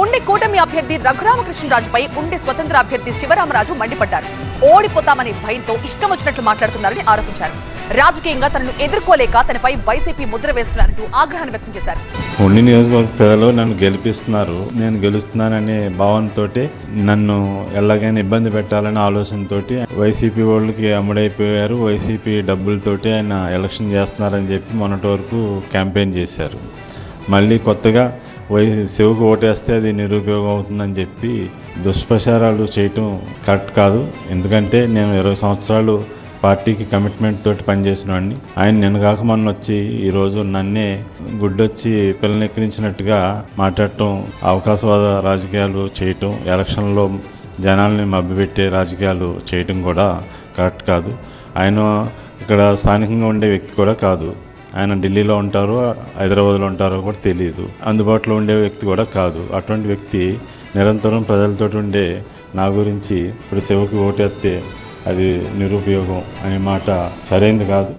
ఉండి కూటమి అభ్యర్థి రఘురామకృష్ణరాజుపై ఉండి స్వతంత్ర అభ్యర్థి శివరామరాజు మండిపడ్డారు. ఓడిపోతామనే భయంతో ఇష్టం వచ్చినట్లు మాట్లాడుతున్నారని ఆరోపించారు. రాజకీయంగా తనను ఎదుర్కోలేక తనపై వైసీపీ ముద్ర వేస్తున్నారంటూ ఆగ్రహాన్ని వ్యక్తం చేశారు. ఉండి నియోజకవర్గ ప్రజలు నన్ను గెలిపిస్తున్నారు నేను గెలుస్తున్నాననే భావనతో నన్ను ఎలాగైనా ఇబ్బంది పెట్టాలనే ఆలోచనతో వైసీపీ వాళ్ళకి అమ్ముడైపోయారు వైసీపీ డబ్బులతోటి ఆయన ఎలక్షన్ చేస్తున్నారని చెప్పి మొన్నటి వరకు క్యాంపెయిన్ చేశారు. మళ్ళీ కొత్తగా వై శివకు ఓటేస్తే అది నిరుపయోగం అవుతుందని చెప్పి దుష్ప్రచారాలు చేయటం కరెక్ట్ కాదు. ఎందుకంటే నేను ఇరవై సంవత్సరాలు పార్టీకి కమిట్మెంట్ తోటి పనిచేసిన వాడిని. ఆయన నిన్న కాక మొన్న వచ్చి ఈరోజు నన్నే గుడ్డొచ్చి పిల్లనెక్కిరించినట్టుగా మాట్లాడటం అవకాశవాద రాజకీయాలు చేయటం ఎలక్షన్లో జనాల్ని మభ్యపెట్టే రాజకీయాలు చేయటం కూడా కరెక్ట్ కాదు. ఆయన ఇక్కడ స్థానికంగా ఉండే వ్యక్తి కూడా కాదు. ఆయన ఢిల్లీలో ఉంటారో హైదరాబాద్లో ఉంటారో కూడా తెలియదు అందుబాటులో ఉండే వ్యక్తి కూడా కాదు. అటువంటి వ్యక్తి నిరంతరం ప్రజలతో ఉండే నా గురించి ఇప్పుడు శివకి ఓటేస్తే అది నిరుపయోగం అనే మాట సరైంది కాదు.